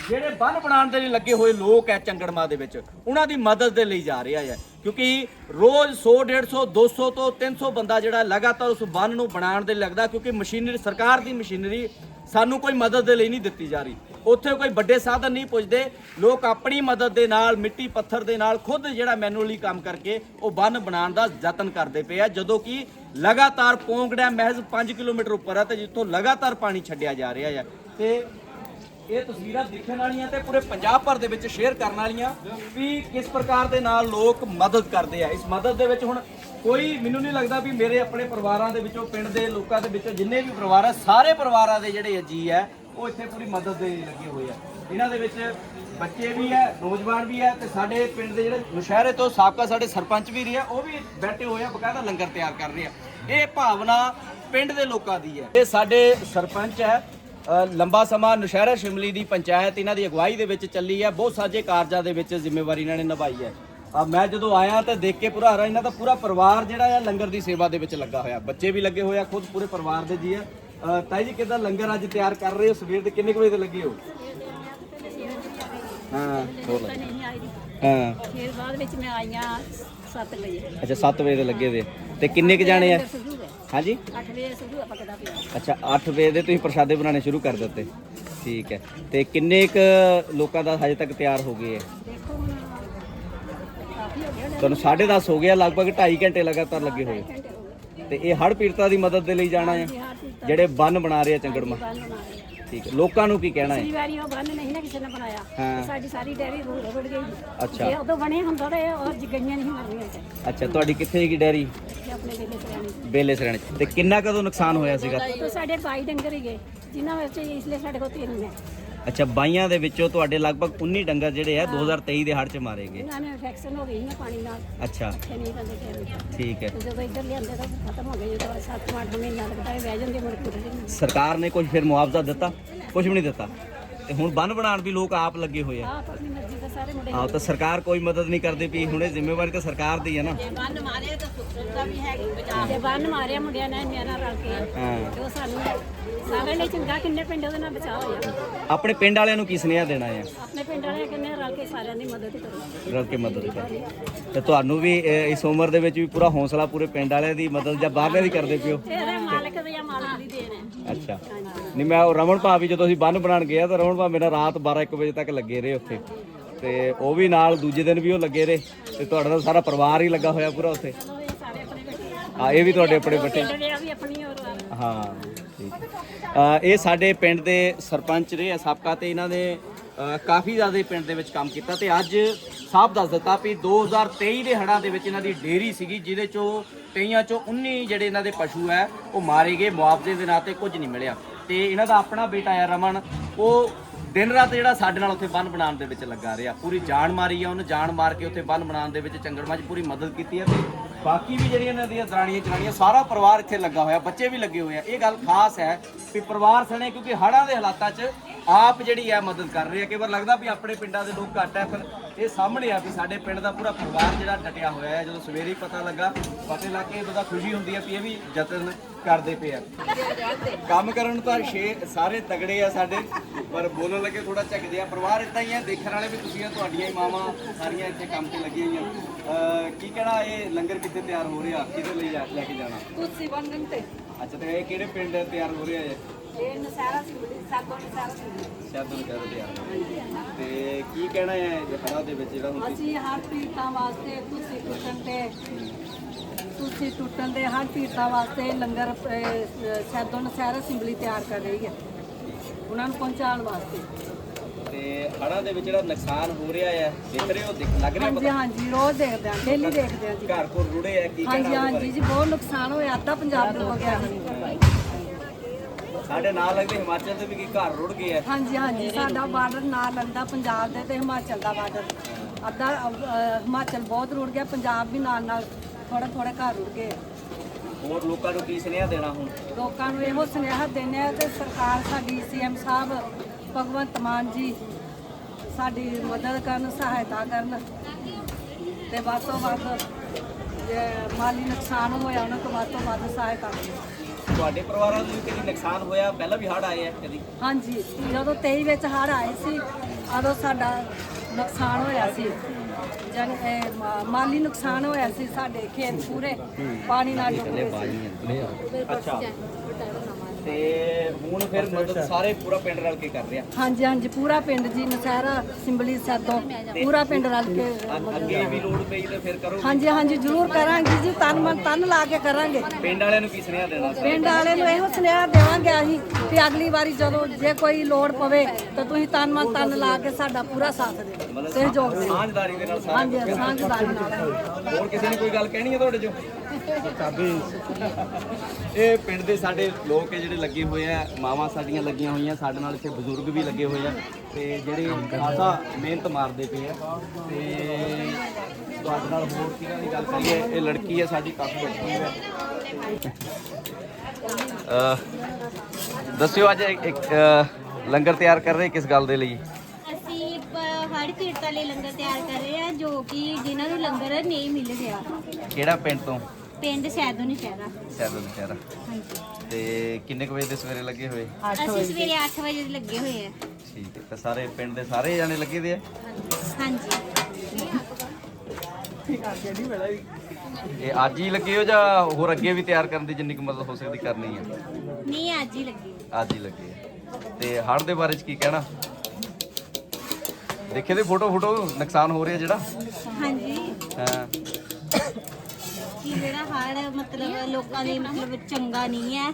ਜਿਹੜੇ ਬੰਨ ਬਣਾਉਣ ਦੇ ਲਈ ਲੱਗੇ ਹੋਏ ਲੋਕ ਹੈ ਚੰਗੜਮਾ ਦੇ ਵਿੱਚ, ਉਹਨਾਂ ਦੀ ਮਦਦ ਦੇ ਲਈ ਜਾ ਰਿਹਾ ਹੈ। ਕਿਉਂਕਿ ਰੋਜ਼ 100 150 200 ਤੋਂ 300 ਬੰਦਾ ਜਿਹੜਾ ਲਗਾਤਾਰ ਉਸ ਬੰਨ ਨੂੰ ਬਣਾਉਣ ਦੇ ਲੱਗਦਾ, ਕਿਉਂਕਿ ਮਸ਼ੀਨਰੀ, ਸਰਕਾਰ ਦੀ ਮਸ਼ੀਨਰੀ ਸਾਨੂੰ ਕੋਈ ਮਦਦ ਦੇ ਲਈ ਨਹੀਂ ਦਿੱਤੀ ਜਾ ਰਹੀ। ਉੱਥੇ ਕੋਈ ਵੱਡੇ ਸਾਧਨ ਨਹੀਂ ਪੁੱਜਦੇ। ਲੋਕ ਆਪਣੀ ਮਦਦ ਦੇ ਨਾਲ, ਮਿੱਟੀ ਪੱਥਰ ਦੇ ਨਾਲ ਖੁਦ ਜਿਹੜਾ ਮੈਨੂਅਲੀ ਕੰਮ ਕਰਕੇ ਉਹ ਬੰਨ ਬਣਾਉਣ ਦਾ ਯਤਨ ਕਰਦੇ ਪਏ ਆ, ਜਦੋਂ ਕਿ ਲਗਾਤਾਰ ਪੌਂਗ ਡੈਮ ਮਹਿਜ਼ 5 ਕਿਲੋਮੀਟਰ ਉੱਪਰ ਹੈ ਤੇ ਜਿੱਥੋਂ ਲਗਾਤਾਰ ਪਾਣੀ ਛੱਡਿਆ ਜਾ ਰਿਹਾ ਹੈ ਤੇ ਇਹ ਤਸਵੀਰਾਂ ਦੇਖਣ ਵਾਲੀਆਂ ਤੇ ਪੂਰੇ ਪੰਜਾਬ ਭਰ ਦੇ ਵਿੱਚ ਸ਼ੇਅਰ ਕਰਨ ਵਾਲੀਆਂ ਵੀ ਕਿਸ ਪ੍ਰਕਾਰ ਦੇ ਨਾਲ ਲੋਕ ਮਦਦ ਕਰਦੇ ਆ। ਇਸ ਮਦਦ ਦੇ ਵਿੱਚ ਹੁਣ ਕੋਈ ਮੈਨੂੰ ਨਹੀਂ ਲੱਗਦਾ ਵੀ ਮੇਰੇ ਆਪਣੇ ਪਰਿਵਾਰਾਂ ਦੇ ਵਿੱਚੋਂ, ਪਿੰਡ ਦੇ ਲੋਕਾਂ ਦੇ ਵਿੱਚੋਂ ਜਿੰਨੇ ਵੀ ਪਰਿਵਾਰ ਆ, ਸਾਰੇ ਪਰਿਵਾਰਾਂ ਦੇ ਜਿਹੜੇ ਜੀ ਆ, ਉਹ ਇੱਥੇ ਪੂਰੀ ਮਦਦ ਦੇ ਲੱਗੇ ਹੋਏ ਆ। ਇਹਨਾਂ ਦੇ ਵਿੱਚ ਬੱਚੇ ਵੀ ਆ, ਨੌਜਵਾਨ ਵੀ ਆ ਤੇ ਸਾਡੇ ਪਿੰਡ ਦੇ ਜਿਹੜੇ ਮੁਸ਼ਹਿਰੇ ਤੋਂ ਸਾਬਕਾ ਸਾਡੇ ਸਰਪੰਚ ਵੀ ਰਿਹਾ ਉਹ ਵੀ ਬੈਠੇ ਹੋਏ ਆ, ਬਕਾਇਦਾ ਲੰਗਰ ਤਿਆਰ ਕਰ ਰਹੇ ਆ। ਇਹ ਭਾਵਨਾ ਪਿੰਡ ਦੇ ਲੋਕਾਂ ਦੀ ਹੈ। ਇਹ ਸਾਡੇ ਸਰਪੰਚ ਹੈ ਲੰਬਾ ਸਮਾਂ ਨੁਸ਼ਹਿਰਾ ਸ਼ਿਮਲੀ ਦੀ ਪੰਚਾਇਤ ਇਹਨਾਂ ਦੀ ਅਗਵਾਈ ਦੇ ਵਿੱਚ ਚੱਲੀ ਹੈ ਬਹੁਤ ਸਾਜੇ ਕਾਰਜਾਂ ਦੇ ਵਿੱਚ ਜ਼ਿੰਮੇਵਾਰੀ ਇਹਨਾਂ ਨੇ ਨਿਭਾਈ ਹੈ। ਆ ਮੈਂ ਜਦੋਂ ਆਇਆ ਤਾਂ ਦੇਖ ਕੇ ਪੂਰਾ ਹਰਾ ਇਹਨਾਂ ਦਾ ਪੂਰਾ ਪਰਿਵਾਰ ਜਿਹੜਾ ਹੈ ਲੰਗਰ ਦੀ ਸੇਵਾ ਦੇ ਵਿੱਚ ਲੱਗਾ ਹੋਇਆ। ਬੱਚੇ ਵੀ ਲੱਗੇ ਹੋਏ ਆ ਖੁਦ ਪੂਰੇ ਪਰਿਵਾਰ ਦੇ ਜੀ ਆ ਤਾਈ ਜੀ ਕਿਦਾਂ ਲੰਗਰ ਅੱਜ ਤਿਆਰ ਕਰ ਰਹੇ ਹੋ? ਸਵੇਰ ਦੇ ਕਿੰਨੇ ਕੁ ਵਜੇ ਤੇ ਲੱਗੇ ਹੋ? ਹਾਂ ਫਿਰ ਬਾਅਦ ਵਿੱਚ ਮੈਂ ਆਈਆਂ 7 ਵਜੇ। ਅੱਛਾ 7 ਵਜੇ ਤੇ ਲੱਗੇ ਦੇ। ਤੇ ਕਿੰਨੇ ਕ ਜਾਣੇ ਆ? ਹਾਂਜੀ? 8 ਵਜੇ ਸ਼ੁਰੂ ਹੈ ਪੱਕਦਾ ਪਿਆ ਅੱਛਾ 8 ਵਜੇ ਦੇ ਤੁਸੀਂ ਪ੍ਰਸ਼ਾਦੇ ਬਣਾਉਣੇ ਸ਼ੁਰੂ ਕਰ ਦਿੱਤੇ। ਠੀਕ ਹੈ। ਤੇ ਕਿੰਨੇ ਕ ਲੋਕਾਂ ਦਾ ਹਜੇ ਤੱਕ ਤਿਆਰ ਹੋ ਗਏ ਹੈ ਤੁਹਾਨੂੰ 10:30 ਹੋ ਗਿਆ ਲਗਭਗ 2.5 ਘੰਟੇ ਲਗਾਤਾਰ ਲੱਗੇ ਹੋਏ। ਤੇ ਇਹ ਹੜ੍ਹ ਪੀੜਤਾਂ ਦੀ ਮਦਦ ਦੇ ਲਈ ਜਾਣਾ ਹੈ ਜਿਹੜੇ ਬੰਨ ਬਣਾ ਰਹੇ ਆ ਚੰਗੜਮਾ। ਠੀਕ ਹੈ। ਲੋਕਾਂ ਨੂੰ ਕੀ ਕਹਿਣਾ ਹੈ? ਪਿਛਲੀ ਵਾਰੀ ਉਹ ਬੰਨ ਨਹੀਂ ਨਾ ਕਿਸੇ ਨੇ ਬਣਾਇਆ। ਹਾਂ। ਸਾਡੀ ਸਾਰੀ ਡੈਰੀ ਰੋੜ ਰੋੜ ਗਈ। ਅੱਛਾ। ਜੇ ਉਦੋਂ ਬਣੇ ਹੁੰਦਾ ਤਾਂ ਉਹ ਜਗਈਆਂ ਨਹੀਂ ਮਰਨੀਆਂ ਸੀ ਅੱਛਾ ਤੁਹਾਡੀ ਕਿੱਥੇ ਹੈਗੀ ਡੈਰੀ? ਆਪਣੇ ਵੇਲੇ ਸਿਆਣੀ ਬੇਲੇ ਸਰਣ ਤੇ ਕਿੰਨਾ ਕਦੋਂ ਨੁਕਸਾਨ ਹੋਇਆ ਸੀਗਾ? ਤਾਂ ਸਾਡੇ ਬਾਈ ਡੰਗਰ ਹੀ ਗਏ ਜਿਨ੍ਹਾਂ ਵਿੱਚ ਇਸ ਲਈ ਸਾਡੇ ਕੋਲ ਤਿੰਨ ਨੇ ਅੱਛਾ ਬਾਈਆਂ ਦੇ ਵਿੱਚੋਂ ਤੁਹਾਡੇ ਲਗਭਗ 19 ਡੰਗਰ ਜਿਹੜੇ ਆ 2023 ਦੇ ਹੜ੍ਹ ਚ ਮਾਰੇ ਗਏ। ਇਹਨਾਂ ਨੇ ਇਨਫੈਕਸ਼ਨ ਹੋ ਗਈ ਨਾ ਪਾਣੀ ਨਾਲ। ਅੱਛਾ। ਇੱਥੇ ਨਹੀਂ ਰਹਿੰਦੇ ਟਾਈਮ ਠੀਕ ਹੈ। ਜਦੋਂ ਇੱਧਰ ਲਿਆਂਦੇ ਤਾਂ ਖਤਮ ਹੋ ਗਏ ਜਦੋਂ 7-8 ਮਹੀਨਾ ਲੱਗਦਾ ਹੈ ਬਹਿ ਜਾਂਦੇ ਮੁੜ ਕੇ। ਸਰਕਾਰ ਨੇ ਕੁਝ ਫਿਰ ਮੁਆਵਜ਼ਾ ਦਿੱਤਾ? ਕੁਝ ਵੀ ਨਹੀਂ ਦਿੱਤਾ? ਤੇ ਹੁਣ ਬੰਨ ਬਣਾਉਣ ਵੀ ਲੋਕ ਆਪ ਲੱਗੇ ਹੋਏ ਆ। ਆਪ ਆਪਣੀ ਮਰਜ਼ੀ ਦਾ ਸਾਰੇ ਮੁੰਡੇ ਆਪ ਤਾਂ ਸਰਕਾਰ ਕੋਈ ਮਦਦ ਨਹੀਂ ਕਰਦੀ ਪਈ ਹੁਣੇ ਜ਼ਿੰਮੇਵਾਰੀ ਤਾਂ ਸਰਕਾਰ ਦੀ ਹੈ ਨਾ। ਬੰਨ ਮਾਰੇ ਤਾਂ ਸੁੱਤਾ ਵੀ ਹੈਗੀ ਬਚਾ। ਤੇ ਬੰਨ ਮਾਰਿਆ ਮੁੰਡਿਆਂ ਨੇ ਮੇਰਾ ਰਲ ਕੇ ਹਾਂ। ਤੇ ਉਹ ਸਾਨੂੰ ਸਾਰਿਆਂ ਲਈ ਚੰਗਾ ਕਿੰਨੇ ਪਿੰਡ ਉਹਦੇ ਨਾਲ ਬਚਾ ਹੋਇਆ। ਆਪਣੇ ਪਿੰਡ ਵਾਲਿਆਂ ਨੂੰ ਕੀ ਸੁਨੇਹਾ ਦੇਣਾ ਹੈ? ਆਪਣੇ ਪਿੰਡ ਵਾਲਿਆਂ ਕਿੰਨੇ ਰਲ ਕੇ ਸਾਰਿਆਂ ਦੀ ਮਦਦ ਕਰੋ। ਰਲ ਕੇ ਮਦਦ ਕਰੋ। ਤੇ ਤੁਹਾਨੂੰ ਵੀ ਅਹ, ਇਸ ਉਮਰ ਦੇ ਵਿੱਚ ਵੀ ਪੂਰਾ ਹੌਸਲਾ ਪੂਰੇ ਪਿੰਡ ਵਾਲਿਆਂ ਦੀ ਮਦਦ ਜਾਂ ਬਾਹਰਲੇ ਦੀ ਕਰਦੇ ਪਿਓ ਤੇਰੇ ਮਾਲਕ ਦੇ ਜਾਂ ਮਾਲਕ ਦੀ ਦੇਣ ਹੈ। ਅੱਛਾ। ਨਹੀਂ ਮੈਂ ਉਹ ਰਮਨ ਭਾ ਵੀ ਜਦੋਂ ਅਸੀਂ ਬੰਨ ਬਣਾਉਣ ਗਏ ਤਾਂ ਰਮਨ ਭਾ ਮੇਰਾ ਰਾਤ 12 1 ਵਜੇ ਤੱਕ ਲੱਗੇ ਰਹੇ ਉੱਥੇ। ਤੇ ਉਹ ਵੀ ਨਾਲ ਦੂਜੇ ਦਿਨ ਵੀ ਉਹ ਲੱਗੇ ਰਹੇ। ਤੇ ਤੁਹਾਡਾ ਤਾਂ ਸਾਰਾ ਪਰਿਵਾਰ ਹੀ ਲੱਗਾ ਹੋਇਆ ਪੂਰਾ ਉੱਥੇ। ਚਲੋ ਇਹ ਸਾਰੇ ਆਪਣੇ ਬੱਚੇ ਆ। ਇਹ ਵੀ ਤੁਹਾਡੇ ਆਪਣੇ ਬੱਚੇ। ਪਿੰਡ ਦੇ ਆ ਵੀ ਆਪਣੀ ਹੋਰ ਹਾਂ ਠੀਕ। ਹੈ। ਅ, ਇਹ ਸਾਡੇ ਪਿੰਡ ਦੇ ਸਰਪੰਚ ਰਹੇ ਆ ਸਾਬਕਾ ਤੇ ਇਹਨਾਂ ਨੇ ਅ, ਕਾਫੀ ਜ਼ਿਆਦਾ ਪਿੰਡ ਦੇ ਵਿੱਚ ਕੰਮ ਕੀਤਾ। ਤੇ ਅੱਜ ਸਾਫ਼ ਦੱਸ ਦਿੱਤਾ ਵੀ 2023 ਦੇ ਹੜ੍ਹਾਂ ਦੇ ਵਿੱਚ ਇਹਨਾਂ ਦੀ ਡੇਰੀ ਸੀਗੀ ਜਿਹਦੇ ਚੋਂ ਕਈਆਂ ਚੋਂ 19 ਜਿਹੜੇ ਇਹਨਾਂ ਦੇ ਪਸ਼ੂ ਹੈ, ਉਹ ਮਾਰੇ ਗਏ, ਮੁਆਵਜ਼ੇ ਦੇ ਨਾਂ ਤੇ ਕੁਝ ਨਹੀਂ ਮਿਲਿਆ। ਤੇ ਇਹਨਾਂ ਦਾ ਆਪਣਾ ਬੇਟਾ ਹੈ ਰਮਨ, ਉਹ ਦਿਨ ਰਾਤ ਜਿਹੜਾ ਸਾਡੇ ਨਾਲ ਉੱਥੇ ਬੰਨ ਬਣਾਉਣ ਦੇ ਵਿੱਚ ਲੱਗਾ ਰਿਹਾ। ਪੂਰੀ ਜਾਨ ਮਾਰੀ ਆ ਉਹਨੇ, ਜਾਨ ਮਾਰ ਕੇ ਉੱਥੇ ਬੰਨ ਬਣਾਉਣ ਦੇ ਵਿੱਚ ਚੰਗੜਮਾ 'ਚ ਪੂਰੀ ਮਦਦ ਕੀਤੀ ਹੈ ਤੇ ਬਾਕੀ ਵੀ ਜਿਹੜੀਆਂ ਇਹਨਾਂ ਦੀਆਂ ਦਰਾਣੀਆਂ ਚਰਾਣੀਆਂ, ਸਾਰਾ ਪਰਿਵਾਰ ਇੱਥੇ ਲੱਗਾ ਹੋਇਆ, ਬੱਚੇ ਵੀ ਲੱਗੇ ਹੋਏ ਆ। ਇਹ ਗੱਲ ਖਾਸ ਹੈ ਵੀ ਪਰਿਵਾਰ ਸਣੇ, ਕਿਉਂਕਿ ਹੜ੍ਹਾਂ ਦੇ ਹਾਲਾਤਾਂ 'ਚ ਆਪ ਜਿਹੜੀ ਹੈ ਮਦਦ ਕਰ ਰਹੇ ਆ ਕਈ ਵਾਰ ਲੱਗਦਾ ਵੀ ਆਪਣੇ ਪਿੰਡਾਂ ਦੇ ਲੋਕ ਘੱਟ ਹੈ, ਪਰ ਇਹ ਸਾਹਮਣੇ ਆ ਵੀ ਸਾਡੇ ਪਿੰਡ ਦਾ ਪੂਰਾ ਪਰਿਵਾਰ ਜਿਹੜਾ ਡਟਿਆ ਹੋਇਆ ਹੈ। ਜਦੋਂ ਸਵੇਰੇ ਹੀ ਪਤਾ ਲੱਗਾ, ਪਤਾ ਲੱਗ ਕੇ ਉਹਦਾ ਖੁਸ਼ੀ ਹੁੰਦੀ ਹੈ ਵੀ ਇਹ ਵੀ ਯਤਨ ਕਰਦੇ ਪਏ ਆ। ਕੰਮ ਕਰਨ ਤਾਂ ਛੇ ਸਾਰੇ ਤਗੜੇ ਆ ਸਾਡੇ। ਪਰ ਬੋਲਣ ਲੱਗੇ ਥੋੜਾ ਝਕਦੇ ਆ। ਪਰਿਵਾਰ ਇਦਾਂ ਹੀ ਆ ਦੇਖਣ ਵਾਲੇ ਵੀ ਤੁਸੀਂ ਆ ਤੁਹਾਡੀਆਂ ਹੀ ਮਾਵਾਂ ਸਾਰੀਆਂ ਇੱਥੇ ਕੰਮ ਤੇ ਲੱਗੀਆਂ ਹੋਈਆਂ। ਕੀ ਕਹਿਣਾ ਇਹ ਲੰਗਰ ਕਿੱਥੇ ਤਿਆਰ ਹੋ ਰਿਹਾ? ਕਿਹਦੇ ਲਈ ਲੈ ਕੇ ਜਾਣਾ? ਤੁਸੀਂ ਬੰਨਣ ਤੇ। ਅੱਛਾ ਤੇ ਇਹ ਕਿਹੜੇ ਪਿੰਡ ਤਿਆਰ ਹੋ ਰਿਹਾ ਹੈ ਇਹ ਨਸਾਰਾ ਸਿੰਬਲੀ ਸਾਤੋਂ ਨਸਾਰਾ ਸਿੰਬਲੀ ਸ਼ਾਇਦ ਤੁਹਾਨੂੰ ਕਹਿ ਤਿਆਰ ਤੇ ਕੀ ਕਹਿਣਾ ਹੈ ਇਹ ਹੜਾ ਦੇ ਵਿੱਚ ਜਿਹੜਾ ਹੁਣ ਤੁਸੀਂ- ਅਸੀਂ ਹਰ ਪੀੜਤਾਂ ਵਾਸਤੇ ਤੁਸੀਂ ਟੁੱਟਣ ਤੇ ਤੁਸੀਂ ਟੁੱਟਣ ਦੇ ਹਰ ਪੀੜਤਾਂ ਵਾਸਤੇ ਲੰਗਰ ਸਾਤੋਂ ਨਸਾਰਾ ਸਿੰਬਲੀ ਤਿਆਰ ਕਰ ਰਹੀ ਹੈ। ਉਹਨਾਂ ਨੂੰ ਪਹੁੰਚਾਉਣ ਵਾਸਤੇ। ਤੇ ਹੜਾ ਦੇ ਵਿੱਚ ਜਿਹੜਾ ਨੁਕਸਾਨ ਹੋ ਰਿਹਾ ਹੈ ਦੇਖ ਰਹੇ ਹੋ? ਦੇਖ ਲੱਗ ਰਿਹਾ ਹਾਂਜੀ ਪਤਾ? ਹਾਂਜੀ ਰੋਜ਼ ਦੇਖਦੇ ਹਾਂ ਡੇਲੀ ਦੇਖਦੇ ਹਾਂ ਜੀ। ਘਰ ਕੋਲ ਰੁੜੇ ਆ ਕੀ ਹਾਂਜੀ ਕਹਿਣਾ ਹਾਂਜੀ ਜੀ ਬਹੁਤ ਨੁਕਸਾਨ ਹੋਇਆ ਅੱਧਾ ਪੰਜਾਬ ਡੁੱਬ ਗਿਆ ਜੀ? ਸਾਡੇ ਨਾਲ ਲੱਗਦੇ ਹਿਮਾਚਲ ਦੇ ਵੀ ਕੀ ਘਰ ਰੁੜ ਗਏ ਆ ਹਾਂਜੀ ਹਾਂਜੀ ਸਾਡਾ ਬਾਰਡਰ ਨਾਲ ਲੱਗਦਾ ਪੰਜਾਬ ਦੇ ਤੇ ਹਿਮਾਚਲ ਦਾ ਬਾਰਡਰ। ਅੱਧਾ ਅਹ, ਹਿਮਾਚਲ ਬਹੁਤ ਰੁੜ ਗਿਆ ਪੰਜਾਬ ਵੀ ਨਾਲ ਨਾਲ ਥੋੜੇ ਥੋੜੇ ਘਰ ਰੁੜ ਗਏ। ਹੋਰ ਲੋਕਾਂ ਨੂੰ ਕੀ ਸੁਨੇਹਾ ਦੇਣਾ ਹੁਣ? ਲੋਕਾਂ ਨੂੰ ਇਹੋ ਸੁਨੇਹਾ ਦਿੰਦੇ ਆ ਕਿ ਸਰਕਾਰ ਸਾਡੀ ਸੀਐਮ ਸਾਹਿਬ ਭਗਵੰਤ ਮਾਨ ਜੀ ਸਾਡੀ ਮਦਦ ਕਰਨ ਸਹਾਇਤਾ ਕਰਨ ਤੇ ਵੱਧ ਤੋਂ ਵੱਧ ਜੇ ਮਾਲੀ ਨੁਕਸਾਨ ਹੋਇਆ ਉਹਨਾਂ ਤੋਂ ਵੱਧ ਤੋਂ ਵੱਧ ਸਹਾਇਤਾ ਤੁਹਾਡੇ ਪਰਿਵਾਰਾਂ ਨੂੰ ਕਦੀ ਨੁਕਸਾਨ ਹੋਇਆ? ਪਹਿਲਾਂ ਵੀ ਹੜ ਆਏ ਆ ਕਦੀ? ਹਾਂਜੀ ਜਦੋਂ 23 ਵਿੱਚ ਹੜ੍ਹ ਆਏ ਸੀ ਉਦੋਂ ਸਾਡਾ ਨੁਕਸਾਨ ਹੋਇਆ ਸੀ। ਜਨ ਮਾਲੀ ਨੁਕਸਾਨ ਹੋਇਆ ਸੀ ਸਾਡੇ ਖੇਤ ਪੂਰੇ ਪਾਣੀ ਨਾਲ ਡੁੱਬ ਗਏ ਸੀ। ਅੱਛਾ। ਤੇ ਹੁਣ ਫਿਰ ਮਦਦ ਸਾਰੇ ਪੂਰਾ ਪਿੰਡ ਰਲ ਕੇ ਕਰ ਰਿਹਾ। ਹਾਂਜੀ ਹਾਂਜੀ ਪੂਰਾ ਪਿੰਡ ਜੀ ਨਸਹਿਰਾ ਸਿੰਬਲੀ ਸਾਦੋਂ ਪੂਰਾ ਪਿੰਡ ਰਲ ਕੇ ਅ- ਅੱਗੇ ਵੀ ਲੋੜ ਪਈ ਤੇ ਫਿਰ ਕਰੋ ਹਾਂਜੀ ਹਾਂਜੀ ਜ਼ਰੂਰ ਕਰਾਂਗੇ ਜੀ ਤਨ ਮਨ ਤਨ ਲਾ ਕੇ ਕਰਾਂਗੇ। ਪਿੰਡ ਵਾਲਿਆਂ ਨੂੰ ਕੀ ਸੁਨੇਹਾ ਦੇਣਾ? ਸਰ ਪਿੰਡ ਵਾਲੇ ਨੂੰ ਇਹੋ ਸੁਨੇਹਾ ਦੇਵਾਂਗੇ ਅਸੀਂ ਕਿ ਅਗਲੀ ਵਾਰੀ ਜਦੋਂ ਜੇ ਕੋਈ ਲੋੜ ਪਵੇ ਤਾਂ ਤੁਸੀਂ ਤਨ ਮਨ ਤਨ ਲਾ ਕੇ ਸਾਡਾ ਪੂਰਾ ਸਾਥ ਦਿਓ। ਸਹਿਯੋਗ ਦਿਓ। ਸਾਂਝਦਾਰੀ ਦੇ ਨਾਲ ਸਾਰਾ ਹਾਂਜੀ ਸਾਂਝਦਾਰੀ ਨਾਲ। ਹੋਰ ਕਿਸੇ ਨੇ ਕੋਈ ਗੱਲ ਕਹਿਣੀ ਹੈ ਤੁਹਾਡੇ ਚੋਂ? ਇਹ ਪਿੰਡ ਦੇ ਸਾਡੇ ਲੋਕ ਹੈ ਜਿਹੜੇ ਲੱਗੇ ਹੋਏ ਆ ਮਾਵਾਂ ਸਾਡੀਆਂ ਲੱਗੀਆਂ ਹੋਈਆਂ ਸਾਡੇ ਨਾਲ ਇੱਥੇ ਬਜ਼ੁਰਗ ਵੀ ਲੱਗੇ ਹੋਏ ਆ। ਤੇ ਜਿਹੜੇ ਖਾਸਾ ਮਿਹਨਤ ਮਾਰਦੇ ਪਏ ਆ। ਤੇ ਤੁਹਾਡੇ ਨਾਲ ਹੋਰ ਕਿਹਨਾਂ ਦੀ ਗੱਲ ਕਰੀਏ? ਇਹ ਲੜਕੀ ਹੈ ਸਾਡੀ ਕਾਫੀ ਵੱਡੀ ਹੈ ਦੱਸਿਓ ਅੱਜ ਇੱਕ ਲੰਗਰ ਤਿਆਰ ਕਰ ਰਹੇ ਕਿਸ ਗੱਲ ਦੇ ਲਈ? ਅਸੀਂ ਲਈ ਲੰਗਰ ਤਿਆਰ ਕਰ ਰਹੇ ਹਾਂ ਜੋ ਕਿ ਜਿਨ੍ਹਾਂ ਨੂੰ ਲੰਗਰ ਨਹੀਂ ਮਿਲ ਰਿਹਾ। ਕਿਹੜਾ ਪਿੰਡ ਤੋਂ? ਪਿੰਡ ਸੈਦੋ ਨਸ਼ਹਿਰਾ। ਸੈਦੋ ਨਸ਼ਹਿਰਾ। ਹਾਂਜੀ। ਤੇ ਕਿੰਨੇ ਕੁ ਵਜੇ ਦੇ ਸਵੇਰੇ ਲੱਗੇ ਹੋਏ? ਅਸੀਂ ਸਵੇਰੇ 8 ਵਜੇ ਦੇ ਲੱਗੇ ਹੋਏ ਆ। ਠੀਕ ਹੈ ਤੇ ਸਾਰੇ ਪਿੰਡ ਦੇ ਸਾਰੇ ਜਾਣੇ ਲੱਗੇ ਦੇ ਆ? ਹਾਂਜੀ। ਇਹ ਅੱਜ ਹੀ ਲੱਗੇ ਹੋ ਜਾਂ ਹੋਰ ਅੱਗੇ ਵੀ ਤਿਆਰ ਕਰਨ ਦੀ ਜਿੰਨੀ ਕੁ ਮਦਦ ਹੋ ਸਕਦੀ ਕਰਨੀ ਹੈ ਨਹੀਂ ਅੱਜ ਹੀ ਲੱਗੇ ਅੱਜ ਹੀ ਲੱਗੇ ਆ। ਤੇ ਹੜ੍ਹ ਦੇ ਬਾਰੇ ਚ ਕੀ ਕਹਿਣਾ? ਦੇਖੇ ਤੇ ਫੋਟੋ ਫੋਟੋ ਨੁਕਸਾਨ ਹੋ ਰਿਹਾ ਜਿਹੜਾ? ਹਾਂਜੀ। ਹਾਂ। ਕਿ ਜਿਹੜਾ ਹੜ ਮਤਲਬ ਲੋਕਾਂ ਲਈ ਮਤਲਬ ਚੰਗਾ ਨਹੀਂ ਹੈ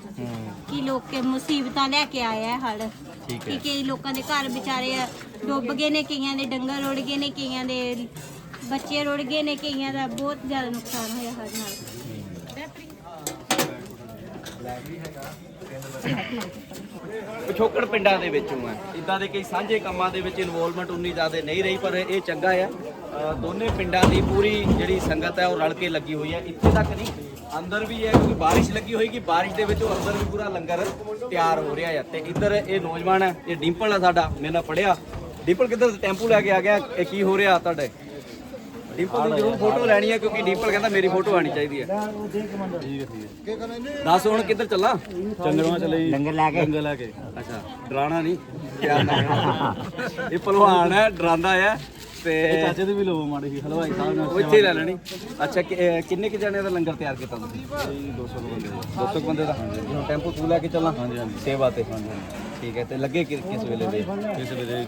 ਕਿ ਲੋਕੇ ਮੁਸੀਬਤਾਂ ਲੈ ਕੇ ਆਇਆ ਹੈ ਹੜ ਠੀਕ ਕਿ ਹੈ। ਕਈ ਲੋਕਾਂ ਦੇ ਘਰ ਵਿਚਾਰੇ ਡੁੱਬ ਗਏ ਨੇ ਕਈਆਂ ਦੇ ਡੰਗਰ ਰੁੜ ਗਏ ਨੇ ਕਈਆਂ ਦੇ ਬੱਚੇ ਰੁੜ ਗਏ ਨੇ ਕਈਆਂ ਦਾ ਬਹੁਤ ਜ਼ਿਆਦਾ ਨੁਕਸਾਨ ਹੋਇਆ ਹੜ ਨਾਲ। ਪਿਛੋਕੜ ਪਿੰਡਾਂ ਦੇ ਵਿੱਚੋਂ ਹੈ। ਇਦਾਂ ਦੇ ਕਈ ਸਾਂਝੇ ਕੰਮਾਂ ਦੇ ਵਿੱਚ ਇਨਵੋਲਵਮੈਂਟ ਉਨੀ ਜ਼ਿਆਦਾ ਨਹੀਂ ਰਹੀ ਪਰ ਇਹ ਚੰਗਾ ਆ ਦੋਨੇ ਪਿੰਡਾਂ ਦੀ ਪੂਰੀ ਜਿਹੜੀ ਸੰਗਤ ਹੈ ਉਹ ਰਲ ਕੇ ਲੱਗੀ ਹੋਈ ਹੈ। ਇੱਥੇ ਤੱਕ ਨਹੀਂ ਅੰਦਰ ਵੀ ਹੈ ਕਿਉਂਕਿ ਬਾਰਿਸ਼ ਲੱਗੀ ਹੋਏਗੀ ਬਾਰਿਸ਼ ਦੇ ਵਿੱਚ ਉਹ ਅੰਦਰ ਵੀ ਪੂਰਾ ਲੰਗਰ ਤਿਆਰ ਹੋ ਰਿਹਾ ਹੈ। ਤੇ ਇੱਧਰ ਇਹ ਨੌਜਵਾਨ ਹੈ ਇਹ ਡਿੰਪਲ ਹੈ ਸਾਡਾ ਮੇਰੇ ਨਾਲ ਪੜਿਆ ਡਿੰਪਲ ਕਿੱਧਰ ਟੈਂਪੂ ਲੈ ਕੇ ਆ ਗਿਆ? ਇਹ ਕੀ ਹੋ ਰਿਹਾ ਤੁਹਾਡੇ? ਡਿੰਪਲ ਦੀ ਜ਼ਰੂਰ ਫੋਟੋ ਲੈਣੀ ਹੈ ਕਿਉਂਕਿ ਡਿੰਪਲ ਕਹਿੰਦਾ ਮੇਰੀ ਫੋਟੋ ਆਣੀ ਚਾਹੀਦੀ ਹੈ। ਦੱਸ ਹੁਣ ਕਿੱਧਰ ਚੱਲਾਂ? ਚੰਦਰਮਾ ਚਲੇ ਲੰਗਰ ਲੈ ਕੇ। ਲੰਗਰ ਲੈ ਕੇ। ਅੱਛਾ ਡਰਾਣਾ ਨਹੀਂ। ਇਹ ਪਹਿਲਵਾਨ ਹੈ ਡਰਾਉਂਦਾ ਹੈ। ਤੇ ਚਾਚੇ ਦੇ ਵੀ ਲਵੋ ਮਾੜੀ ਜੀ ਹਲਵਾਈ ਸਾਹਿਬ ਨੇ ਉਹ ਇੱਥੇ ਹੀ ਲੈ ਲੈਣੀ। ਅੱਛਾ ਕਿ- ਅਹ ਕਿੰਨੇ ਕਿ ਜਣਿਆਂ ਦਾ ਲੰਗਰ ਤਿਆਰ ਕੀਤਾ ਤੁਸੀਂ? 200 ਬੰਦੇ 200 ਬੰਦੇ ਦਾ? ਟੈਂਪੂ ਤੂੰ ਲੈ ਕੇ ਚੱਲਾਂ? ਹਾਂਜੀ ਹਾਂਜੀ। ਸੇਵਾ ਤੇ। ਠੀਕ ਹੈ ਤੇ ਲੱਗੇ ਕਿ- ਕਿਸ ਵੇਲੇ ਦੇ? ਕਿਸੇ ਵੇਲੇ?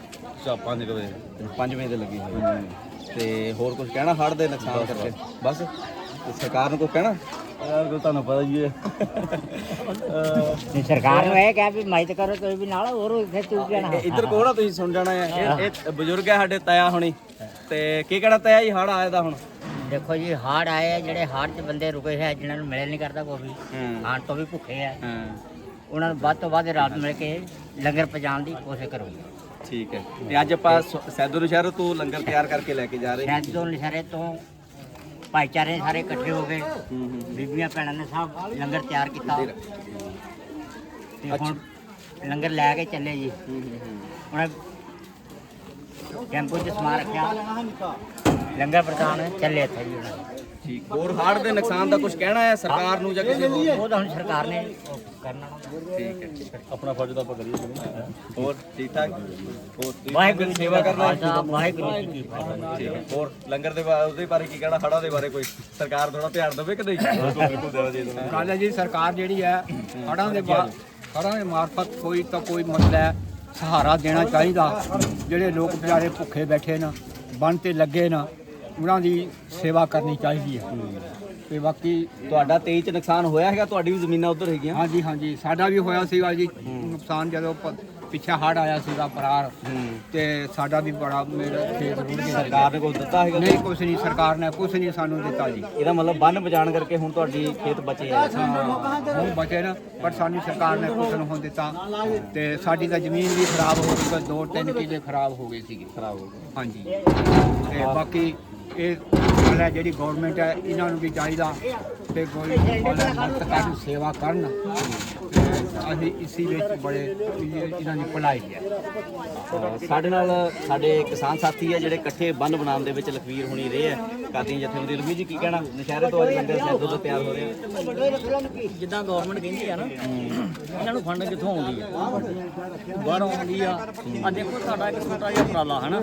5 ਵਜੇ। 5 ਵਜੇ ਦੇ ਲੱਗੇ ਹੋਏ। ਤੇ ਹੋਰ ਕੁਝ ਕਹਿਣਾ? ਹੜ ਦੇ ਨੁਕਸਾਨ ਕਰਕੇ। ਬਸ? ਤੇ ਸਰਕਾਰ ਨੂੰ ਕੁਝ ਕਹਿਣਾ? ਯਾਰ ਕੋ ਤੁਹਾਨੂੰ ਪਤਾ ਹੀ ਹੈ। ਨਹੀਂ ਸਰਕਾਰ ਨੂੰ ਇਹ ਕਿਹਾ ਵੀ ਮਦਦ ਕਰੋ ਤੁਸੀਂ ਵੀ ਨਾਲ ਹੋਰ ਇੱਥੇ ਚੁੱਕ ਜਾਣਾ। ਇਹ ਇੱਧਰ ਕੋਲ ਆ ਤੁਸੀਂ ਸੁਣ ਜਾਣਾ ਹੈ। ਇਹ ਇਹ ਬਜ਼ੁਰਗ ਹੈ ਸਾਡੇ ਤਾਇਆ ਹੁਣੀ। ਤੇ ਕੀ ਕਹਿਣਾ ਤਾਇਆ ਜੀ ਹੜ ਆਇਆ ਦਾ ਹੁਣ? ਦੇਖੋ ਜੀ ਹਾੜ ਆਏ ਆ ਜਿਹੜੇ ਹਾੜ 'ਚ ਬੰਦੇ ਰੁਕੇ ਹੈ ਜਿਨ੍ਹਾਂ ਨੂੰ ਮਿਲੇ ਨਹੀਂ ਕਰਦਾ ਕੋਈ ਵੀ। ਹੂੰ। ਖਾਣ ਤੋਂ ਵੀ ਭੁੱਖੇ ਆ। ਹਾਂ। ਉਹਨਾਂ ਨੂੰ ਵੱਧ ਤੋਂ ਵੱਧ ਰਾਤ ਮਿਲ ਕੇ ਲੰਗਰ ਪਹੁੰਚਾਉਣ ਦੀ ਕੋਸ਼ਿਸ਼ ਕਰੋ। ਠੀਕ ਹੈ। ਤੇ ਅੱਜ ਆਪਾਂ ਸੈਦੋ ਸ਼ਹਿਰ ਤੋਂ ਲੰਗਰ ਤਿਆਰ ਕਰਕੇ ਲੈ ਕੇ ਜਾ ਰਹੇ ਹਾਂ। ਸ਼ਾਇਦ ਤੋਂ ਨਿਸ਼ਾਰੇ ਤੋਂ ਭਾਈਚਾਰੇ ਸਾਰੇ ਇਕੱਠੇ ਹੋ ਗਏ। ਬੀਬੀਆਂ ਭੈਣਾਂ ਨੇ ਸਭ ਲੰਗਰ ਤਿਆਰ ਕੀਤਾ। ਤੇ ਹੁਣ ਲੰਗਰ ਲੈ ਕੇ ਚੱਲੇ ਜੀ। ਹੂੰ, ਹੂੰ, ਟੈਂਪੂ 'ਚ ਸਮਾਨ ਰੱਖਿਆ। ਲੰਗਰ ਪ੍ਰਧਾਨ ਚੱਲੇ ਇੱਥੇ ਜੀ ਉਹਨਾਂ ਠੀਕ ਹੋਰ ਹੜ ਦੇ ਨੁਕਸਾਨ ਦਾ ਕੁਝ ਕਹਿਣਾ ਹੈ ਸਰਕਾਰ ਨੂੰ ਜਾਂ ਕਿਸੇ ਹੋਰ ਉਹ ਤਾਂ ਹੁਣ ਸਰਕਾਰ ਨੇ ਉਹ ਕਰਨਾ। ਠੀਕ ਹੈ ਠੀਕ ਹੈ। ਆਪਣਾ ਫਰਜ਼ ਤਾਂ ਆਪਾਂ ਕਰੀਏ ਹੋਰ ਠੀਕ ਠਾਕ? ਹੋਰ ਤੁਸੀਂ ਵਾਹਿਗੁਰੂ ਜੀ ਸੇਵਾ ਕਰਨਾ? ਹੈ? ਖਾਲਸਾ, ਵਾਹਿਗੁਰੂ ਜੀ ਕੀ ਫਤਿਹ। ਠੀਕ ਹੈ। ਹੋਰ ਲੰਗਰ ਦੇ ਬਾ- ਉਹਦੇ ਬਾਰੇ ਕੀ ਕਹਿਣਾ? ਹੜਾਂ ਦੇ ਬਾਰੇ ਕੋਈ? ਸਰਕਾਰ ਥੋੜਾ ਧਿਆਨ ਦੇਵੇ ਕਿ ਨਹੀਂ ਬਿਲਕੁਲ ਦੇਵਾ ਜੀ ਗੱਲ ਹੈ ਜੀ ਸਰਕਾਰ ਜਿਹੜੀ ਹੈ ਹੜ੍ਹਾਂ ਦੇ ਬਾ- ਹੜ੍ਹਾਂ ਦੇ ਮਾਰਫਤ ਕੋਈ ਤਾਂ ਕੋਈ ਮਸਲਾ ਹੈ। ਸਹਾਰਾ ਦੇਣਾ ਚਾਹੀਦਾ। ਜਿਹੜੇ ਲੋਕ ਵਿਚਾਰੇ ਭੁੱਖੇ ਬੈਠੇ ਨੇ ਬੰਨ ਤੇ ਲੱਗੇ ਨੇ ਉਹਨਾਂ ਦੀ ਸੇਵਾ ਕਰਨੀ ਚਾਹੀਦੀ ਹੈ। ਤੇ ਬਾਕੀ ਤੁਹਾਡਾ 23 ਚ ਨੁਕਸਾਨ ਹੋਇਆ ਹੈਗਾ ਤੁਹਾਡੀ ਵੀ ਜ਼ਮੀਨਾਂ ਉਧਰ ਹੈਗੀਆਂ। ਹਾਂਜੀ ਹਾਂਜੀ। ਸਾਡਾ ਵੀ ਹੋਇਆ ਸੀਗਾ ਜੀ। ਨੁਕਸਾਨ ਜਦੋਂ ਪ- ਪਿੱਛੇ ਹੜ੍ਹ ਆਇਆ ਸੀਗਾ ਪਰਾਰ ਤੇ ਸਾਡਾ ਵੀ ਬੜਾ ਮੇਰਾ ਖੇਤ ਰੁੜ ਗਿਆ। ਸਰਕਾਰ ਨੇ ਕੁਝ ਦਿੱਤਾ ਹੈਗਾ? ਨਹੀਂ ਕੁਛ ਨਹੀਂ। ਸਰਕਾਰ ਨੇ ਕੁਛ ਨਹੀਂ ਸਾਨੂੰ ਦਿੱਤਾ ਜੀ। ਇਹਦਾ ਮਤਲਬ ਬੰਨ ਬਚਾਣ ਕਰਕੇ ਹੁਣ ਤੁਹਾਡੀ ਖੇਤ ਬਚੇ ਆ। ਹੁਣ ਬਚੇ ਨਾ ਪਰ ਸਾਨੂੰ ਸਰਕਾਰ ਨੇ ਕੁਛ ਨਹੀਂ ਹੋਣ ਦਿੱਤਾ। ਤੇ ਸਾਡੀ ਤਾਂ ਜ਼ਮੀਨ ਵੀ ਖਰਾਬ ਹੋ ਗਈ ਦੋ ਤਿੰਨ ਕਿੱਲੇ ਖਰਾਬ ਹੋ ਗਏ ਸੀਗੇ। ਖਰਾਬ ਹੋ ਗਏ। ਹਾਂਜੀ। ਤੇ ਬਾਕੀ ਇਹ ਗੱਲ ਹੈ ਜਿਹੜੀ ਗਵਰਨਮੈਂਟ ਹੈ ਇਹਨਾਂ ਨੂੰ ਵੀ ਚਾਹੀਦਾ ਤੇ ਕੋਈ ਕਰਨ ਸੇਵਾ ਕਰਨ। ਅਸੀਂ ਇਸੀ ਵਿੱਚ ਬੜੇ ਇਹਨਾਂ ਦੀ ਭਲਾਈ ਹੈ। ਸਾਡੇ ਨਾਲ ਸਾਡੇ ਕਿਸਾਨ ਸਾਥੀ ਆ ਜਿਹੜੇ ਇਕੱਠੇ ਬੰਨ ਬਣਾਉਣ ਦੇ ਵਿੱਚ ਲਖਵੀਰ ਹੋਣੀ ਰਹੇ ਆ ਕਾਦੀ ਜਥੇਬੰਦੀ ਲਖਵੀਰ ਜੀ ਕੀ ਕਹਿਣਾ? ਨਸ਼ਹਿਰੇ ਤੋਂ ਅੱਜ ਲੰਗਰ ਸੈਦੋ ਤੋਂ ਤਿਆਰ ਹੋ ਰਹੇ ਜਿੱਦਾਂ ਗਵਰਨਮੈਂਟ ਕਹਿੰਦੀ ਆ ਨਾ ਇਹਨਾਂ ਨੂੰ ਫੰਡ ਕਿੱਥੋਂ ਆਉਂਦੀ ਆ? ਬਾਹਰੋਂ ਆਉਂਦੀ ਆ। ਆ ਦੇਖੋ ਤੁਹਾਡਾ ਇੱਕ ਛੋਟਾ ਜਿਹਾ ਉਪਰਾਲਾ ਹਨਾ?